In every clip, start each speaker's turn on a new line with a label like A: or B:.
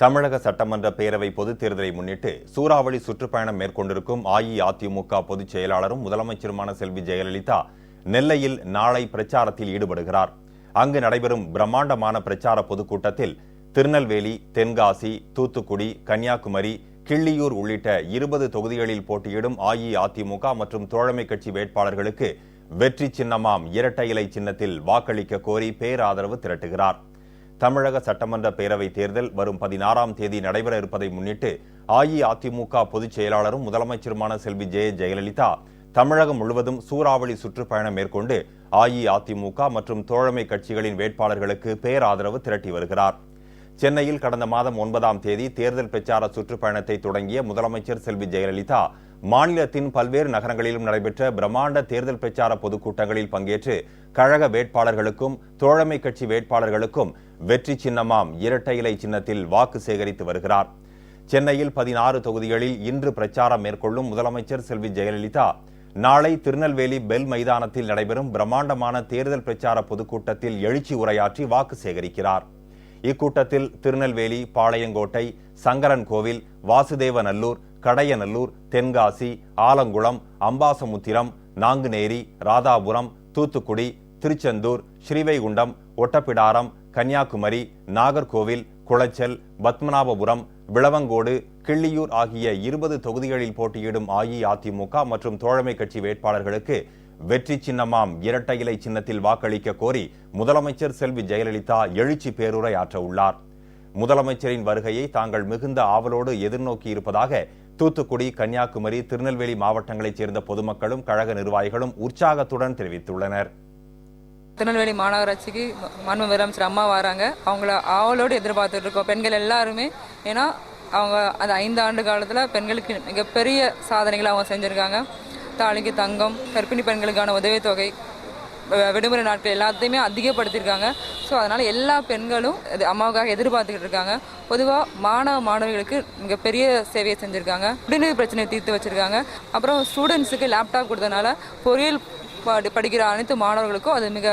A: தமிழக சட்டமன்ற பேரவை பொதுத் தேர்தலை முன்னிட்டு சூறாவளி சுற்றுப்பயணம் மேற்கொண்டிருக்கும் அஇஅதிமுக பொதுச் செயலாளரும் முதலமைச்சருமான செல்வி ஜெயலலிதா நெல்லையில் நாளை பிரச்சாரத்தில் ஈடுபடுகிறார். அங்கு நடைபெறும் பிரம்மாண்டமான பிரச்சார பொதுக்கூட்டத்தில் திருநெல்வேலி தென்காசி தூத்துக்குடி கன்னியாகுமரி கிள்ளியூர் உள்ளிட்ட இருபது தொகுதிகளில் போட்டியிடும் அஇஅதிமுக மற்றும் தோழமை கட்சி வேட்பாளர்களுக்கு வெற்றி சின்னமாம் இரட்டை இலை சின்னத்தில் வாக்களிக்க கோரி பேராதரவு திரட்டுகிறார். தமிழக சட்டமன்ற பேரவைத் தேர்தல் வரும் பதினாறாம் தேதி நடைபெற இருப்பதை முன்னிட்டு அஇஅதிமுக பொதுச் செயலாளரும் முதலமைச்சருமான செல்வி ஜெய ஜெயலலிதா தமிழகம் முழுவதும் சூறாவளி சுற்றுப்பயணம் மேற்கொண்டு அஇஅதிமுக மற்றும் தோழமை கட்சிகளின் வேட்பாளர்களுக்கு பேராதரவு திரட்டி வருகிறார். சென்னையில் கடந்த மாதம் ஒன்பதாம் தேதி தேர்தல் பிரச்சார சுற்றுப்பயணத்தை தொடங்கிய முதலமைச்சர் செல்வி ஜெயலலிதா மாநிலத்தின் பல்வேறு நகரங்களிலும் நடைபெற்ற பிரம்மாண்ட தேர்தல் பிரச்சார பொதுக்கூட்டங்களில் பங்கேற்று கழக வேட்பாளர்களுக்கும் தோழமை கட்சி வேட்பாளர்களுக்கும் வெற்றி சின்னமாம் இரட்டை இலை சின்னத்தில் வாக்கு சேகரித்து வருகிறார். சென்னையில் பதினாறு தொகுதிகளில் இன்று பிரச்சாரம் மேற்கொள்ளும் முதலமைச்சர் செல்வி ஜெயலலிதா நாளை திருநெல்வேலி பெல் மைதானத்தில் நடைபெறும் பிரம்மாண்டமான தேர்தல் பிரச்சார பொதுக்கூட்டத்தில் எழுச்சி உரையாற்றி வாக்கு சேகரிக்கிறார். இக்கூட்டத்தில் திருநெல்வேலி பாளையங்கோட்டை சங்கரன் கோவில் வாசுதேவநல்லூர் கடையநல்லூர் தென்காசி ஆலங்குளம் அம்பாசமுத்திரம் நாங்குநேரி ராதாபுரம் தூத்துக்குடி திருச்செந்தூர் ஸ்ரீவைகுண்டம் ஒட்டப்பிடாரம் கன்னியாகுமரி நாகர்கோவில் குளச்சல் பத்மநாபபுரம் விளவங்கோடு கிள்ளியூர் ஆகிய இருபது தொகுதிகளில் போட்டியிடும் அஇஅதிமுக மற்றும் தோழமை கட்சி வேட்பாளர்களுக்கு வெற்றி சின்னமாம் இரட்டை இலை சின்னத்தில் வாக்களிக்க கோரி முதலமைச்சர் செல்வி ஜெயலலிதா எழுச்சி பேருரை ஆற்ற உள்ளார் முதலமைச்சரின் வருகையை தாங்கள் மிகுந்த ஆவலோடு எதிர்நோக்கி இருப்பதாக தூத்துக்குடி கன்னியாகுமரி திருநெல்வேலி மாவட்டங்களைச் சேர்ந்த பொதுமக்களும் கழக நிர்வாகிகளும் உற்சாகத்துடன் தெரிவித்துள்ளனர்.
B: திருநெல்வேலி மாநகராட்சிக்கு மாண்பு முதலமைச்சர் அம்மா வராங்க. அவங்கள ஆவலோடு எதிர்பார்த்துட்டு இருக்கோம். பெண்கள் எல்லாருமே ஏன்னா அவங்க அந்த ஐந்து ஆண்டு காலத்தில் பெண்களுக்கு மிகப்பெரிய சாதனைகளை அவங்க செஞ்சுருக்காங்க. தாலிக்கு தங்கம் கர்ப்பிணி பெண்களுக்கான உதவித்தொகை விடுமுறை நாட்கள் எல்லாத்தையுமே அதிகப்படுத்தியிருக்காங்க. ஸோ அதனால் எல்லா பெண்களும் இது அம்மாவுக்காக எதிர்பார்த்துக்கிட்டு இருக்காங்க. பொதுவாக மாணவ மாணவிகளுக்கு மிகப்பெரிய சேவையை செஞ்சுருக்காங்க. குடிநீர் பிரச்சனையை தீர்த்து வச்சுருக்காங்க. அப்புறம் ஸ்டூடெண்ட்ஸுக்கு லேப்டாப் கொடுத்தனால பொறியியல் படி படிக்கிற அனைத்து மாணவர்களுக்கும் அது மிக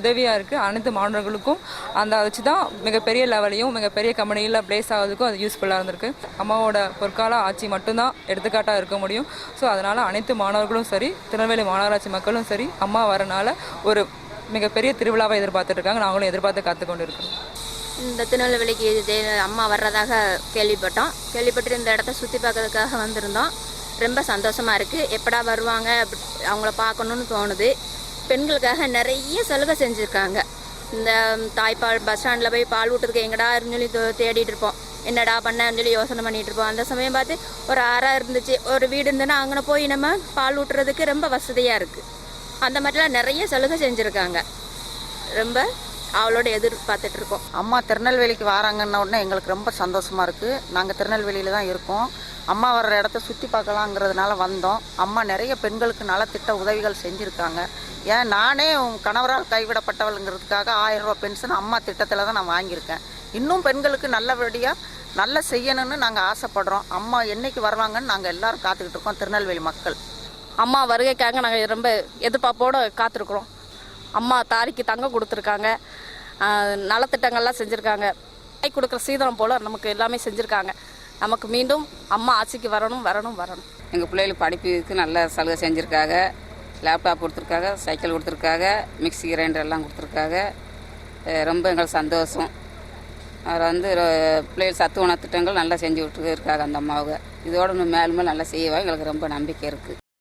B: உதவியாக இருக்குது அனைத்து மாணவர்களுக்கும் அந்த வச்சு தான் மிகப்பெரிய லெவலையும் மிகப்பெரிய கம்பெனியில் ப்ளேஸ் ஆகிறதுக்கும் அது யூஸ்ஃபுல்லாக இருந்திருக்கு. அம்மாவோட பொற்கால ஆட்சி மட்டும்தான் எடுத்துக்காட்டாக இருக்க முடியும். ஸோ அதனால் அனைத்து மாணவர்களும் சரி திருநெல்வேலி மாநகராட்சி மக்களும் சரி அம்மா வரனால ஒரு மிகப்பெரிய திருவிழாவை எதிர்பார்த்துட்டு இருக்காங்க நாங்களும் எதிர்பார்த்து காத்துக்கொண்டு இருக்கோம்
C: இந்த திருநெல்வேலிக்கு அம்மா வர்றதாக கேள்விப்பட்டோம். கேள்விப்பட்டு இந்த இடத்த சுற்றி பார்க்கறதுக்காக வந்திருந்தோம். ரொம்ப சந்தோஷமாக இருக்குது எப்படா வருவாங்க? அப்படி அவங்கள பார்க்கணுன்னு தோணுது. பெண்களுக்காக நிறைய சலுகை செஞ்சுருக்காங்க. இந்த தாய்ப்பால் பஸ் ஸ்டாண்டில் போய் பால் ஊட்டுறதுக்கு எங்கடா இருன்னு சொல்லி தேடிட்டு இருப்போம். என்னடா பண்ணன்னு சொல்லி யோசனை பண்ணிட்டு இருப்போம். அந்த சமயம் பார்த்து ஒரு ஆறாக இருந்துச்சு. ஒரு வீடு இருந்ததுன்னா அங்கே போய் நம்ம பால் ஊட்டுறதுக்கு ரொம்ப வசதியாக இருக்குது அந்த மாதிரிலாம் நிறைய சலுகை செஞ்சுருக்காங்க. ரொம்ப அவளோட எதிர்பார்த்துட்டு இருக்கோம்.
D: அம்மா திருநெல்வேலிக்கு வராங்கன்ன உடனே எங்களுக்கு ரொம்ப சந்தோஷமாக இருக்குது நாங்கள் திருநெல்வேலியில் தான் இருக்கோம். அம்மா வர்ற இடத்த சுற்றி பார்க்கலாங்கிறதுனால வந்தோம். அம்மா நிறைய பெண்களுக்கு நலத்திட்ட உதவிகள் செஞ்சுருக்காங்க. ஏன் நானே உன் கணவரால் கைவிடப்பட்டவளுங்கிறதுக்காக ஆயிரம் ரூபா பென்ஷன் அம்மா திட்டத்தில் தான் நான் வாங்கியிருக்கேன். இன்னும் பெண்களுக்கு நல்லபடியாக நல்ல செய்யணும்னு நாங்கள் ஆசைப்படுறோம். அம்மா என்றைக்கு வருவாங்கன்னு நாங்கள் எல்லோரும் காத்துக்கிட்டு இருக்கோம் திருநெல்வேலி மக்கள்.
E: அம்மா வருகைக்காக நாங்கள் ரொம்ப எதிர்பார்ப்போடு காத்திருக்குறோம். அம்மா தாரிக்கு தங்கம் கொடுத்துருக்காங்க. நலத்திட்டங்கள்லாம் செஞ்சுருக்காங்க. கை கொடுக்குற சீதனம் போல் நமக்கு எல்லாமே செஞ்சுருக்காங்க. நமக்கு மீண்டும் அம்மா ஆட்சிக்கு வரணும் வரணும் வரணும்.
F: எங்கள் பிள்ளைகளுக்கு படிப்புக்கு நல்ல சலுகை செஞ்சுருக்காங்க. லேப்டாப் கொடுத்துருக்காங்க சைக்கிள் கொடுத்துருக்காங்க மிக்ஸி கிரைண்டர் எல்லாம் கொடுத்துருக்காங்க. ரொம்ப எங்களுக்கு சந்தோஷம். அவர் வந்து பிள்ளைகள் சத்து உணவு திட்டங்கள் நல்லா செஞ்சு விட்டு இருக்காங்க அந்த அம்மாவுக்கு. இதோட இன்னும் மேலும் மேலும் நல்லா செய்வாங்க. எங்களுக்கு ரொம்ப நம்பிக்கை இருக்குது